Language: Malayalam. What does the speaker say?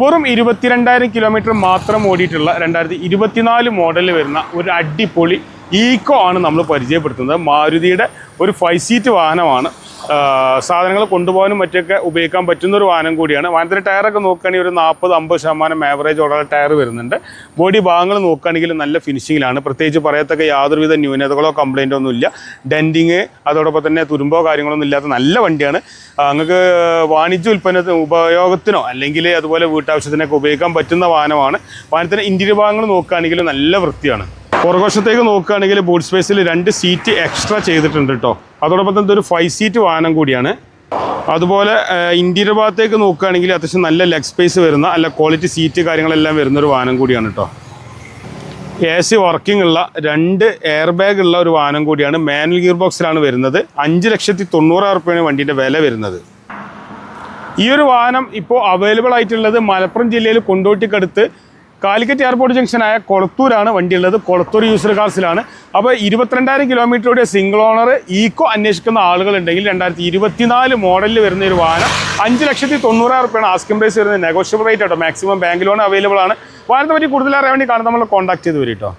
വെറും ഇരുപത്തിരണ്ടായിരം കിലോമീറ്റർ മാത്രം ഓടിയിട്ടുള്ള രണ്ടായിരത്തി ഇരുപത്തിനാല് മോഡലിൽ വരുന്ന ഒരു അടിപൊളി ഈക്കോ ആണ് നമ്മൾ പരിചയപ്പെടുത്തുന്നത്. മാരുതിയുടെ ഒരു ഫൈവ് സീറ്റ് വാഹനമാണ്. സാധനങ്ങൾ കൊണ്ടുപോകാനും മറ്റൊക്കെ ഉപയോഗിക്കാൻ പറ്റുന്ന ഒരു വാഹനം കൂടിയാണ്. വാഹനത്തിന്റെ ടയറൊക്കെ നോക്കുകയാണെങ്കിൽ ഒരു നാൽപ്പത് അമ്പത് ശതമാനം ആവറേജ് ഉള്ള ടയർ വരുന്നുണ്ട്. ബോഡി ഭാഗങ്ങൾ നോക്കുകയാണെങ്കിൽ നല്ല ഫിനിഷിങ്ങിലാണ് പ്രത്യേകിച്ച് പറയത്തക്ക യാതൊരുവിധ ന്യൂനതകളോ കംപ്ലൈന്റോ ഒന്നുമില്ല ഡെന്റിങ് അതോടൊപ്പം തന്നെ തുരുമ്പോ കാര്യങ്ങളൊന്നും ഇല്ലാത്ത നല്ല വണ്ടിയാണ്. അങ്ങക്ക് വാണിജ്യ ഉൽപ്പന്നത്തിന് ഉപയോഗത്തിനോ അല്ലെങ്കിൽ അതുപോലെ വീട്ടാവശ്യത്തിനൊക്കെ ഉപയോഗിക്കാൻ പറ്റുന്ന വാഹനമാണ്. വാഹനത്തിന്റെ ഇന്റീരിയർ ഭാഗങ്ങൾ നോക്കുകയാണെങ്കിൽ നല്ല വൃത്തിയാണ്. പുറകുവശത്തേക്ക് നോക്കുകയാണെങ്കിൽ ബൂട്ട് സ്പേസിൽ രണ്ട് സീറ്റ് എക്സ്ട്രാ ചെയ്തിട്ടുണ്ട് കേട്ടോ അതോടൊപ്പം തന്നെ ഒരു ഫൈവ് സീറ്റ് വാഹനം കൂടിയാണ്. അതുപോലെ ഇന്റീരിയർ ഭാഗത്തേക്ക് നോക്കുകയാണെങ്കിൽ അത്യാവശ്യം നല്ല ലെഗ് സ്പേസ് വരുന്ന അല്ല ക്വാളിറ്റി സീറ്റ് കാര്യങ്ങളെല്ലാം വരുന്ന ഒരു വാഹനം കൂടിയാണ് കേട്ടോ എ സി വർക്കിംഗ് ഉള്ള രണ്ട് എയർ ബാഗ് ഉള്ള ഒരു വാഹനം കൂടിയാണ് മാനുവൽ ഗിയർ ബോക്സിലാണ് വരുന്നത്. അഞ്ച് ലക്ഷത്തി തൊണ്ണൂറായിരം റുപ്യാണ് വണ്ടിന്റെ വില വരുന്നത്. ഈ ഒരു വാഹനം ഇപ്പോൾ അവൈലബിൾ ആയിട്ടുള്ളത് മലപ്പുറം ജില്ലയിൽ കൊണ്ടോട്ടിക്കടുത്ത് കാലിക്കറ്റ് എയർപോർട്ട് ജംഗ്ഷനായ കൊളത്തൂരാണ് വണ്ടി ഉള്ളത് കൊളത്തൂർ യൂസർ കാർസിലാണ് അപ്പോൾ ഇരുപത്തിരണ്ടായിരം കിലോമീറ്ററുടെ സിംഗിൾ ഓണർ ഈക്കോ അന്വേഷിക്കുന്ന ആളുകളുണ്ടെങ്കിൽ രണ്ടായിരത്തി ഇരുപത്തിനാല് മോഡലിൽ വരുന്ന ഒരു വാഹനം അഞ്ച് ലക്ഷത്തി തൊണ്ണൂറായിരം റുപ്യാണ് ആസ്കിം പ്രൈസ് വരുന്നത്. നെഗോഷ്യബിൾ റേറ്റ് ആട്ടോ. മാക്സിമം ബാങ്ക് ലോൺ അവൈലബിൾ ആണ്. വാഹനത്തെ പറ്റി കൂടുതൽ അറിയാൻ വേണ്ടി കാണുന്ന നമ്മൾ കോൺടാക്ട് ചെയ്ത് വരും കേട്ടോ